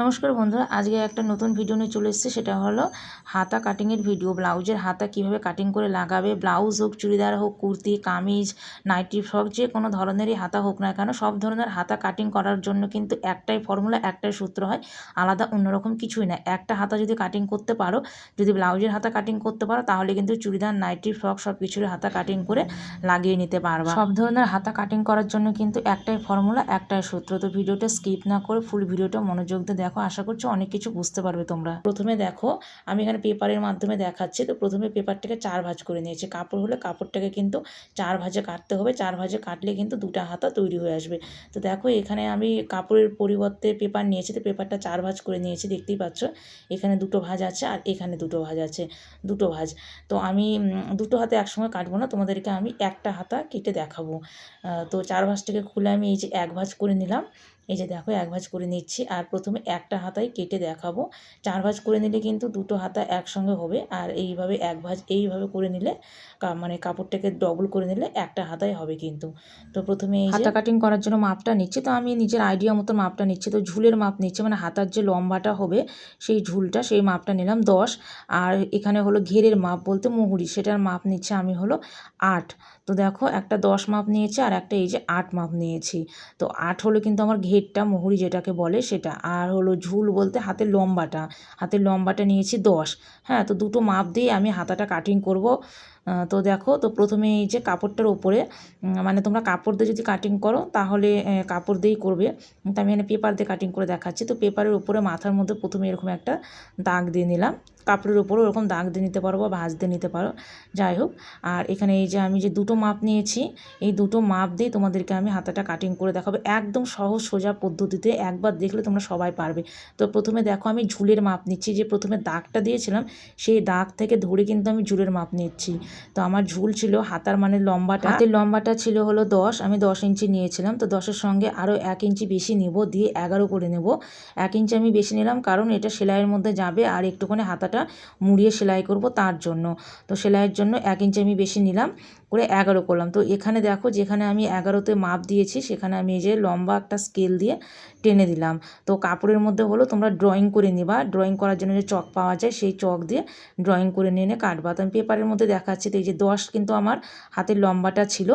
নমস্কার বন্ধুরা, আজকে একটা নতুন ভিডিও নিয়ে চলে এসেছে। সেটা হলো হাতা কাটিংয়ের ভিডিও ব্লাউজের হাতা কীভাবে কাটিং করে লাগাবে? ব্লাউজ হোক, চুড়িদার হোক, কুর্তি, কামিজ নাইটি ফ্রক যে কোনো ধরনেরই হাতা হোক না কেন, সব ধরনের হাতা কাটিং করার জন্য কিন্তু একটাই ফর্মুলা একটাই সূত্র হয়, আলাদা অন্যরকম কিছুই না। একটা হাতা যদি কাটিং করতে পারো, যদি ব্লাউজের হাতা কাটিং করতে পারো, তাহলে কিন্তু চুড়িদার নাইটি ফ্রক সব কিছুর হাতা কাটিং করে লাগিয়ে নিতে পারবা। সব ধরনের হাতা কাটিং করার জন্য কিন্তু একটাই ফর্মুলা একটাই সূত্র। তো ভিডিওটা স্কিপ না করে ফুল ভিডিওটা মনোযোগ দিয়ে দেখো, আশা করছি অনেক কিছু বুঝতে পারবে তোমরা। প্রথমে দেখো, আমি এখানে পেপারের মাধ্যমে দেখাচ্ছি। তো প্রথমে পেপারটাকে চার ভাঁজ করে নিয়েছি। কাপড় হলে কাপড়টাকে কিন্তু চার ভাঁজে কাটতে হবে। চার ভাঁজে কাটলে কিন্তু দুটা হাতা তৈরি হয়ে আসবে। তো দেখো, এখানে আমি কাপড়ের পরিবর্তে পেপার নিয়েছি। তো পেপারটা চার ভাঁজ করে নিয়েছি, দেখতেই পাচ্ছ। এখানে দুটো ভাঁজ আছে আর এখানে দুটো ভাঁজ আছে। দুটো ভাঁজ। তো আমি দুটো হাতে একসঙ্গে কাটবো না। তোমাদেরকে আমি একটা হাতা কেটে দেখাবো। তো চার ভাঁজটাকে খুলে আমি এই যে এক ভাঁজ করে নিলাম। এই যে দেখো, এক ভাঁজ করে নিচ্ছি। আর প্রথমে একটা হাতায় কেটে দেখাবো। চার ভাঁজ করে নিলে কিন্তু দুটো হাতা একসঙ্গে হবে। আর এইভাবে এক ভাঁজ এইভাবে করে নিলে মানে কাপড়টাকে ডবল করে নিলে একটা হাতায় হবে কিন্তু। তো প্রথমে এই হাতা কাটিং করার জন্য মাপটা নিচ্ছি। তো আমি নিজের আইডিয়া মতো মাপটা নিচ্ছি। তো ঝুলের মাপ নিচ্ছি। মানে হাতার যে লম্বাটা হবে, সেই ঝুলটা, সেই মাপটা নিলাম দশ। আর এখানে হলো ঘেরের মাপ বলতে মুহুরি। সেটার মাপ নিচ্ছে আমি হলো আট। তো দেখো, একটা দশ মাপ নিয়েছি আর একটা এই যে আট মাপ নিয়েছি। তো আট হলো কিন্তু আমার ঘেরটা মুহুরি যেটাকে বলে সেটা। আর হলো ঝুল বলতে হাতের লম্বাটা। হাতের লম্বাটা নিয়েছি দশ। হ্যাঁ তো দুটো মাপ দিয়ে আমি হাতাটা কাটিং করব। তো দেখো, তো প্রথমে এই যে কাপড়টার ওপরে মানে তোমরা কাপড় দিয়ে যদি কাটিং করো, তাহলে কাপড় দিয়েই করবে। তো আমি এখানে পেপার দিয়ে কাটিং করে দেখাচ্ছি। তো পেপারের উপরে মাথার মধ্যে প্রথমে এরকম একটা দাগ দিয়ে নিলাম। কাপড়ের ওপরও ওরকম দাগ দিয়ে নিতে পারো বা ভাঁজ দিয়ে নিতে পারো। যাই হোক, আর এখানে এই যে আমি যে দুটো মাপ নিয়েছি, এই দুটো মাপ দিয়ে তোমাদেরকে আমি হাতাটা কাটিং করে দেখাবো। একদম সহজ সোজা পদ্ধতিতে একবার দেখলে তোমরা সবাই পারবে। তো প্রথমে দেখো, আমি ঝুলের মাপ নিচ্ছি। যে প্রথমে দাগটা দিয়েছিলাম, সেই দাগ থেকে ধরে কিন্তু আমি ঝুলের মাপ নিচ্ছি। তো আমার ঝুল ছিল হাতার মানে লম্বাটা। হাতের লম্বাটা ছিল হলো দশ, আমি দশ ইঞ্চি নিয়েছিলাম। তো দশের সঙ্গে আরও এক ইঞ্চি বেশি নিব, দিয়ে এগারো করে নেব। এক ইঞ্চি আমি বেশি নিলাম কারণ এটা সেলাইয়ের মধ্যে যাবে আর একটুখানি হাতাটা মুড়িয়ে সেলাই করব তার জন্য। তো সেলাইয়ের জন্য এক ইঞ্চি আমি বেশি নিলাম। করে এগারো করলাম। তো এখানে দেখো যেখানে আমি এগারোতে মাপ দিয়েছি, সেখানে আমি এই যে লম্বা একটা স্কেল দিয়ে টেনে দিলাম। তো কাপড়ের মধ্যে হলো তোমরা ড্রয়িং করে নিবা। ড্রয়িং করার জন্য যে চক পাওয়া যায়, সেই চক দিয়ে ড্রয়িং করে নিয়ে এনে কাটবা। তো আমি পেপারের মধ্যে দেখাচ্ছি তো এই যে দশ কিন্তু আমার হাতের লম্বাটা ছিল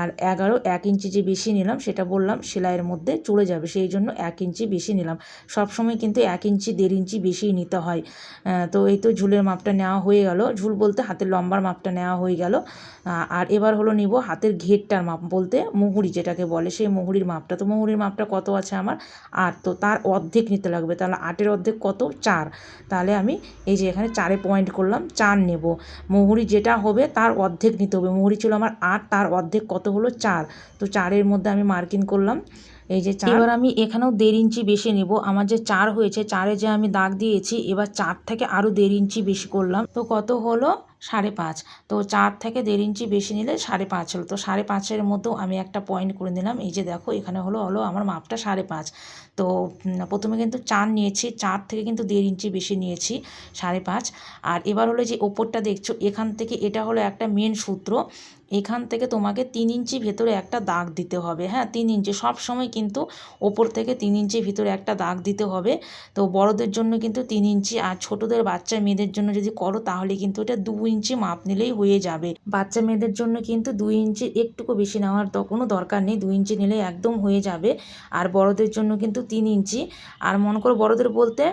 আর এগারো এক ইঞ্চি যে বেশি নিলাম, সেটা বললাম সেলাইয়ের মধ্যে চলে যাবে। সেই জন্য এক ইঞ্চি বেশি নিলাম। সবসময় কিন্তু এক ইঞ্চি, দেড় ইঞ্চি বেশি নিতে হয়। তো এই তো ঝুলের মাপটা নেওয়া হয়ে গেল। ঝুল বলতে হাতের লম্বার মাপটা নেওয়া হয়ে গেল। আর এবার হলো নিব হাতের ঘেরটার মাপ বলতে মুহুরি যেটাকে বলে, সেই মুহুরির মাপটা। তো মুহুরির মাপটা কত আছে আমার? আট। তো তার অর্ধেক নিতে লাগবে। তাহলে আটের অর্ধেক কত? চার। তাহলে আমি এই যে এখানে চারে পয়েন্ট করলাম, চার নেব। মুহুরি যেটা হবে তার অর্ধেক নিতে হবে। মুহুরি ছিল আমার আট, তার অর্ধেক কত হলো? চার। তো চারের মধ্যে আমি মার্কিং করলাম। এই যে চার এবার আমি এখানেও দেড় ইঞ্চি বেশি নেব। আমার যে চার হয়েছে, চারে যে আমি দাগ দিয়েছি, এবার চার থেকে আরও দেড় ইঞ্চি বেশি করলাম। তো কত হলো? সাড়ে পাঁচ। তো চার থেকে দেড় ইঞ্চি বেশি নিলে সাড়ে পাঁচ হলো। তো সাড়ে পাঁচের মধ্যেও আমি একটা পয়েন্ট করে নিলাম। এই যে দেখো, এখানে হলো হলো আমার মাপটা সাড়ে পাঁচ। তো প্রথমে কিন্তু চার নিয়েছি, চার থেকে কিন্তু দেড় ইঞ্চি বেশি নিয়েছি, সাড়ে পাঁচ। আর এবার হলো যে ওপরটা দেখছ, এখান থেকে এটা হলো একটা মেন সূত্র। এখান থেকে তোমাকে তিন ইঞ্চি ভেতরে একটা দাগ দিতে হবে। হ্যাঁ তিন ইঞ্চি। সব সময় কিন্তু ওপর থেকে তিন ইঞ্চি ভিতরে একটা দাগ দিতে হবে। তো বড়দের জন্য কিন্তু তিন ইঞ্চি আর ছোটদের বাচ্চা মেয়েদের জন্য যদি করো, তাহলে কিন্তু এটা দু ইঞ্চি মাপ নিলেই হয়ে যাবে। বাচ্চা মেয়েদের জন্য কিন্তু দুই ইঞ্চি একটুকু বেশি নেওয়ার কোনো দরকার নেই। দুই ইঞ্চি নিলে একদম হয়ে যাবে। আর বড়দের জন্য কিন্তু তিন ইঞ্চি। আর মনে করো বড়দের বলতে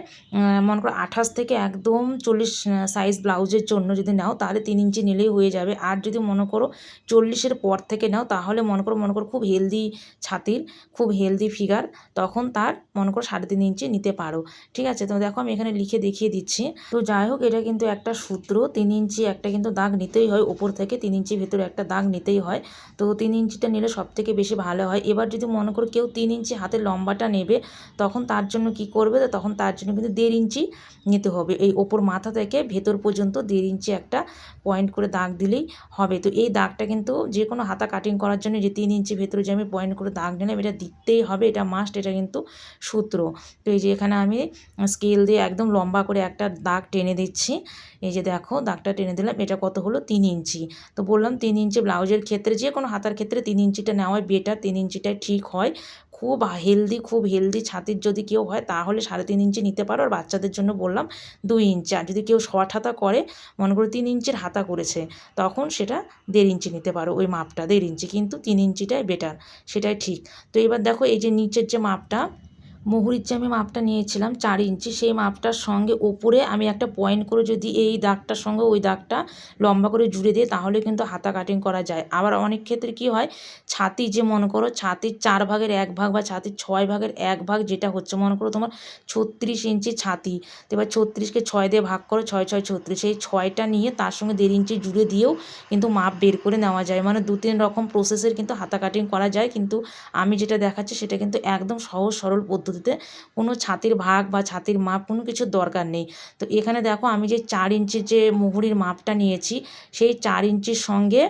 মনে করো আঠাশ থেকে একদম চল্লিশ সাইজ ব্লাউজের জন্য যদি নাও, তাহলে তিন ইঞ্চি নিলেই হয়ে যাবে। আর যদি মনে করো চল্লিশের পর থেকে নাও, তাহলে মনে করো মনে করো খুব হেলদি ছাতির, খুব হেলদি ফিগার তখন তার মনে করো সাড়ে তিন ইঞ্চি নিতে পারো। ঠিক আছে? তো দেখো আমি এখানে লিখে দেখিয়ে দিচ্ছি। তো যাই হোক, এটা কিন্তু একটা সূত্র। তিন ইঞ্চি একটা কিন্তু দাগ নিতেই হয়, ওপর থেকে তিন ইঞ্চি ভেতরে একটা দাগ নিতেই হয়। তো তিন ইঞ্চিটা নিলে সব থেকে বেশি ভালো হয়। এবার যদি মনে করো কেউ তিন ইঞ্চি হাতে লম্বাটা নেবে, তখন তার জন্য কি করবে? তখন তার জন্য কিন্তু দেড় ইঞ্চি নিতে হবে। এই ওপর মাথা থেকে ভেতর পর্যন্ত দেড় ইঞ্চি একটা পয়েন্ট করে দাগ দিলেই হবে। তো এই দাগটা কিন্তু যে কোনো হাতা কাটিং করার জন্য যে তিন ইঞ্চি ভেতরে যে আমি পয়েন্ট করে দাগ নিলাম, এটা দিতেই হবে, এটা মাস্ট এটা কিন্তু সূত্র। তো এই যে এখানে আমি স্কেল দিয়ে একদম লম্বা করে একটা দাগ টেনে দিচ্ছি। এই যে দেখো, দাগটা টেনে দিলাম, এটা কত হলো? তিন ইঞ্চি। তো বললাম তিন ইঞ্চি ব্লাউজের ক্ষেত্রে, যে কোনো হাতার ক্ষেত্রে তিন ইঞ্চিটা নেওয়াই বেটার তিন ইঞ্চিটাই ঠিক হয়। খুব হেলদি খুব হেলদি ছাতির যদি কেউ হয়, তাহলে সাড়ে তিন ইঞ্চি নিতে পারো। আর বাচ্চাদের জন্য বললাম দুই ইঞ্চি। আর যদি কেউ শর্ট হাতা করে, মনে করো তিন ইঞ্চির হাতা করেছে, তখন সেটা দেড় ইঞ্চি নিতে পারো, ওই মাপটা দেড় ইঞ্চি। কিন্তু তিন ইঞ্চিটাই বেটার সেটাই ঠিক। তো এবার দেখো এই যে নিচের যে মাপটা মুহুরির যে আমি মাপটা নিয়েছিলাম চার ইঞ্চি, সেই মাপটার সঙ্গে ওপরে আমি একটা পয়েন্ট করে যদি এই দাগটার সঙ্গে ওই দাগটা লম্বা করে জুড়ে দিই, তাহলে কিন্তু হাতা কাটিং করা যায়। আবার অনেক ক্ষেত্রে কি হয়, ছাতি যে মনে করো, ছাতির চার ভাগের এক ভাগ বা ছাতির ছয় ভাগের এক ভাগ যেটা হচ্ছে মনে করো তোমার ছত্রিশ ইঞ্চি ছাতি, তো এবার ছত্রিশকে ছয় দিয়ে ভাগ করো, ছয় ছয়, ছত্রিশ এই ছয়টা নিয়ে তার সঙ্গে দেড় ইঞ্চি জুড়ে দিয়েও কিন্তু মাপ বের করে নেওয়া যায়। মানে দু, তিন রকম প্রসেসের কিন্তু হাতা কাটিং করা যায়, কিন্তু আমি যেটা দেখাচ্ছি সেটা কিন্তু একদম সহজ সরল পদ্ধতিতে কোনো ছাতির ভাগ বা ছাতির মাপ কোনো কিছুর দরকার নেই। তো এখানে দেখো আমি যে চার ইঞ্চির যে মুহুরির মাপটা নিয়েছি, সেই চার ইঞ্চির সঙ্গে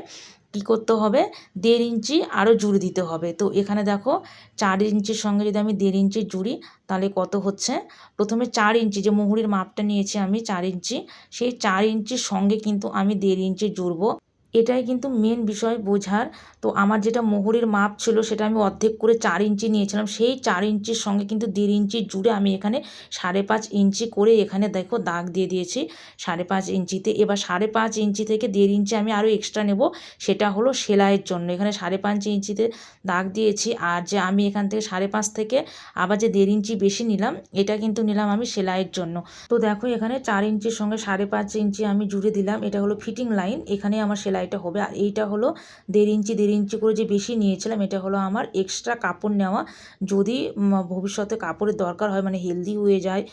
কী করতে হবে? দেড় ইঞ্চি আরও জুড়ে দিতে হবে। তো এখানে দেখো চার ইঞ্চির সঙ্গে যদি আমি দেড় ইঞ্চি জুড়ি, তাহলে কত হচ্ছে? প্রথমে চার ইঞ্চি যে মুহুরির মাপটা নিয়েছি আমি, চার ইঞ্চি, সেই চার ইঞ্চির সঙ্গে কিন্তু আমি দেড় ইঞ্চি জুড়বো। এটাই কিন্তু মেন বিষয় বোঝার। তো আমার যেটা মোহরের মাপ ছিল সেটা আমি অর্ধেক করে চার ইঞ্চি নিয়েছিলাম। সেই চার ইঞ্চির সঙ্গে কিন্তু দেড় ইঞ্চি জুড়ে আমি এখানে সাড়ে পাঁচ ইঞ্চি করে এখানে দেখো দাগ দিয়ে দিয়েছি। সাড়ে পাঁচ ইঞ্চিতে এবার সাড়ে পাঁচ ইঞ্চি থেকে দেড় ইঞ্চি আমি আরও এক্সট্রা নেব। সেটা হলো সেলাইয়ের জন্য। এখানে সাড়ে পাঁচ ইঞ্চিতে দাগ দিয়েছি। আর যে আমি এখান থেকে সাড়ে পাঁচ থেকে আবার যে দেড় ইঞ্চি বেশি নিলাম, এটা কিন্তু নিলাম আমি সেলাইয়ের জন্য। তো দেখো এখানে চার ইঞ্চির সঙ্গে সাড়ে পাঁচ ইঞ্চি আমি জুড়ে দিলাম। এটা হলো ফিটিং লাইন এখানে আমার সেলাইটা হবে। আর এইটা হলো দেড় ইঞ্চি দেড় ইঞ্চি করে যে বেশি নিয়েছিলাম, এটা হলো আমার এক্সট্রা কাপড় নেওয়া। যদি ভবিষ্যতে কাপড়ের দরকার হয় মানে হেলদি হয়ে যায়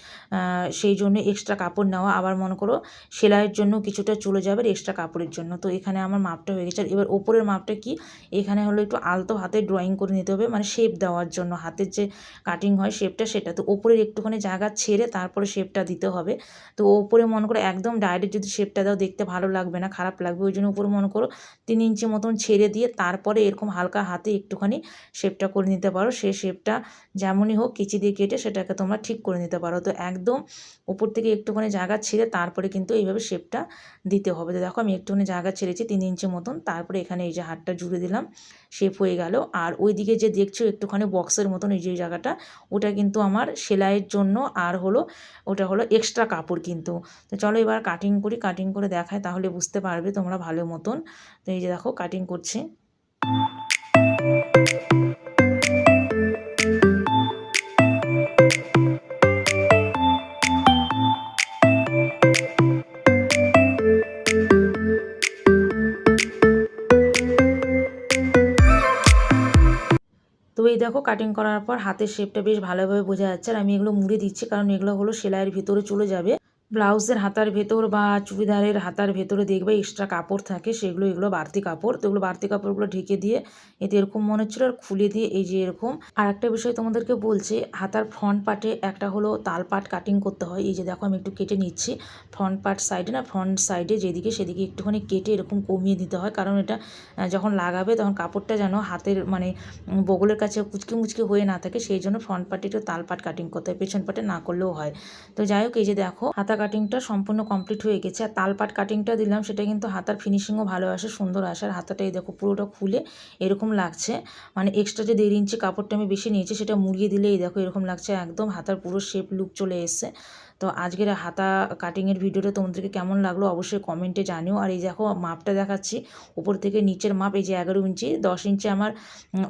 সেই জন্য এক্সট্রা কাপড় নেওয়া। আবার মনে করো সেলাইয়ের জন্য কিছুটা চলে যাবে এক্সট্রা কাপড়ের জন্য। তো এখানে আমার মাপটা হয়ে গেছে। আর এবার ওপরের মাপটা কি? এখানে হলো একটু আলতো হাতে ড্রয়িং করে নিতে হবে মানে শেপ দেওয়ার জন্য। হাতের যে কাটিং হয় শেপটা সেটা। তো ওপরের একটুখানি জায়গা ছেড়ে তারপরে শেপটা দিতে হবে। তো ওপরে মনে করো একদম ডাইরেক্ট যদি শেপটা দাও, দেখতে ভালো লাগবে না, খারাপ লাগবে। ওই জন্য উপরে মনে করো তিন ইঞ্চি মতন ছেড়ে দিয়ে তারপরে এরকম হালকা হাতে একটুখানি শেপটা করে নিতে পারো। সে শেপটা যেমনই হোক কিচি দিয়ে কেটে সেটাকে তোমরা ঠিক করে নিতে পারো। তো একদম উপর থেকে একটুখানি জায়গা ছেড়ে তারপরে কিন্তু এইভাবে শেপটা দিতে হবে। তো দেখো আমি একটুখানি জায়গা ছেড়েছি তিন ইঞ্চি মতন। তারপরে এখানে এই যে হাতটা জুড়ে দিলাম। শেপ হয়ে গেল। আর ওই দিকে যে দেখছ একটুখানি বক্সের মতন এই যে জায়গাটা, ওটা কিন্তু আমার সেলাইয়ের জন্য আর হলো, ওটা হলো এক্সট্রা কাপড় কিন্তু। তো চলো এবার কাটিং করি কাটিং করে দেখায়, তাহলে বুঝতে পারবে তোমরা ভালো মতন। তো এই যে দেখো কাটিং করছি। এই দেখো কাটিং করার পর হাতের শেপটা বেশ ভালোভাবে বোঝা যাচ্ছে আর আমি এগুলো মুড়ে দিচ্ছি কারণ এগুলো হলো সেলাইয়ের ভিতরে চলে যাবে। ব্লাউজের হাতার ভেতর বা চুড়িদারের হাতার ভেতরে দেখবে এক্সট্রা কাপড় থাকে, সেগুলো, এগুলো বাড়তি কাপড়। তো এগুলো বাড়তি কাপড়গুলো ঢেকে দিয়ে এতে এরকম মনে হচ্ছিল আর খুলে দিয়ে এই যে এরকম। আর একটা বিষয় তোমাদেরকে বলছি, হাতার ফ্রন্ট পার্টে একটা হলো তাল পাট কাটিং করতে হয়। এই যে দেখো আমি একটু কেটে নিচ্ছি। ফ্রন্ট পার্ট সাইডে না ফ্রন্ট সাইডে যেদিকে সেদিকে একটুখানি কেটে এরকম কমিয়ে দিতে হয়। কারণ এটা যখন লাগাবে তখন কাপড়টা যেন হাতের মানে বগলের কাছে কুচকি মুচকি হয়ে না থাকে, সেই জন্য ফ্রন্ট পার্টে একটু তাল পাট কাটিং করতে হয়। পেছন পাটে না করলেও হয়। তো যাই হোক, এই যে দেখো, হাতা কাটিংটা সম্পূর্ণ কমপ্লিট হয়ে গেছে। আর তালপাট কাটিংটা দিলাম, সেটা কিন্তু হাতার ফিনিশিংও ভালো আসে, সুন্দর আসে। আর হাতাটা এই দেখো, পুরোটা খুলে এরকম লাগছে। মানে এক্সট্রা যে দেড় ইঞ্চি কাপড়টা আমি বেশি নিয়েছি, সেটা মুড়িয়ে দিলে এই দেখো এরকম লাগছে, একদম হাতার পুরো শেপ লুক চলে এসছে। তো আজকের হাতা কাটিংয়ের ভিডিওটা তোমাদেরকে কেমন লাগল অবশ্যই কমেন্টে জানিও। আর এই দেখো মাপটা দেখাচ্ছি, উপর থেকে নিচের মাপ, এই যে এগারো ইঞ্চি, দশ ইঞ্চি আমার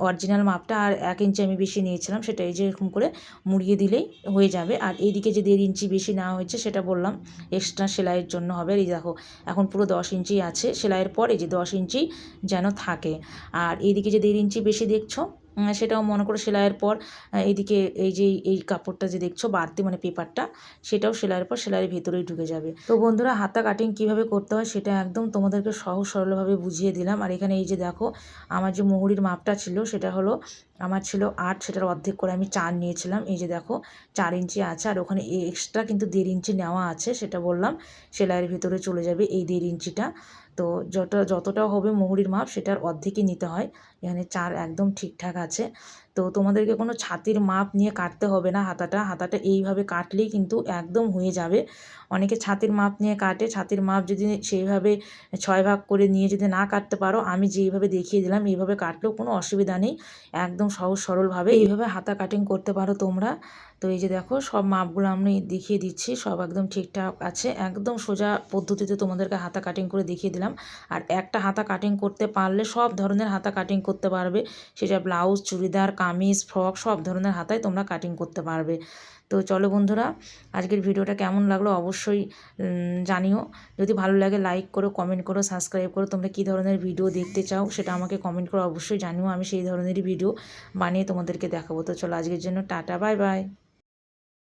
অরিজিনাল মাপটা, আর এক ইঞ্চি আমি বেশি নিয়েছিলাম, সেটা এই যে এরকম করে মুড়িয়ে দিলেই হয়ে যাবে। আর এইদিকে যে দেড় ইঞ্চি বেশি নেওয়া হয়েছে, সেটা বললাম এক্সট্রা সেলাইয়ের জন্য হবে। আর এই দেখো, এখন পুরো দশ ইঞ্চি আছে, সেলাইয়ের পর এই যে দশ ইঞ্চি যেন থাকে। আর এইদিকে যে দেড় ইঞ্চি বেশি দেখছ সেটাও মনে করো সেলাইয়ের পর এইদিকে এই যে এই কাপড়টা যে দেখছ, বাড়তি মানে পেপারটা, সেটাও সেলাইয়ের পর সেলাইয়ের ভেতরেই ঢুকে যাবে। তো বন্ধুরা, হাতা কাটিং কীভাবে করতে হয় সেটা একদম তোমাদেরকে সহজ সরলভাবে বুঝিয়ে দিলাম। আর এখানে এই যে দেখো, আমার যে মহুরির মাপটা ছিল সেটা হলো আমার ছিল আট, সেটার অর্ধেক করে আমি চার নিয়েছিলাম। এই যে দেখো, চার ইঞ্চি আছে আর ওখানে এক্সট্রা কিন্তু দেড় ইঞ্চি নেওয়া আছে, সেটা বললাম। সেলাইয়ের ভিতরে চলে যাবে এই দেড় ইঞ্চিটা। তো যত যতটা হবে মুহুরির মাপ, সেটার অর্ধেকই নিতে হয়। এখানে চার একদম ঠিকঠাক আছে। তো তোমাদেরকে কোনো ছাতির মাপ নিয়ে কাটতে হবে না হাতাটা। হাতাটা এইভাবে কাটলেই কিন্তু একদম হয়ে যাবে। অনেকে ছাতির মাপ নিয়ে কাটে, ছাতির মাপ যদি সেইভাবে ছয় ভাগ করে নিয়ে যদি না কাটতে পারো, আমি যেইভাবে দেখিয়ে দিলাম, এইভাবে কাটলেও কোনো অসুবিধা নেই। একদম সহজ সরলভাবে এইভাবে হাতা কাটিং করতে পারো তোমরা। তো এই যে দেখো, সব মাপগুলো আমি দেখিয়ে দিচ্ছি, সব একদম ঠিকঠাক আছে। একদম সোজা পদ্ধতিতে তোমাদেরকে হাতা কাটিং করে দেখিয়ে দিলাম। আর একটা হাতা কাটিং করতে পারলে সব ধরনের হাতা কাটিং করতে পারবে। সেটা ব্লাউজ, চুড়িদার কামিজ, ফ্রক সব ধরনের হাতায় তোমরা কাটিং করতে পারবে। তো চলো বন্ধুরা, আজকের ভিডিওটা কেমন লাগল অবশ্যই জানিও। যদি ভালো লাগে লাইক করো কমেন্ট করো সাবস্ক্রাইব করো। তোমরা কী ধরনের ভিডিও দেখতে চাও সেটা আমাকে কমেন্ট করো অবশ্যই জানিও। আমি সেই ধরনেরই ভিডিও বানিয়ে তোমাদেরকে দেখাবো। তো চলো আজকের জন্য টাটা বাই বাই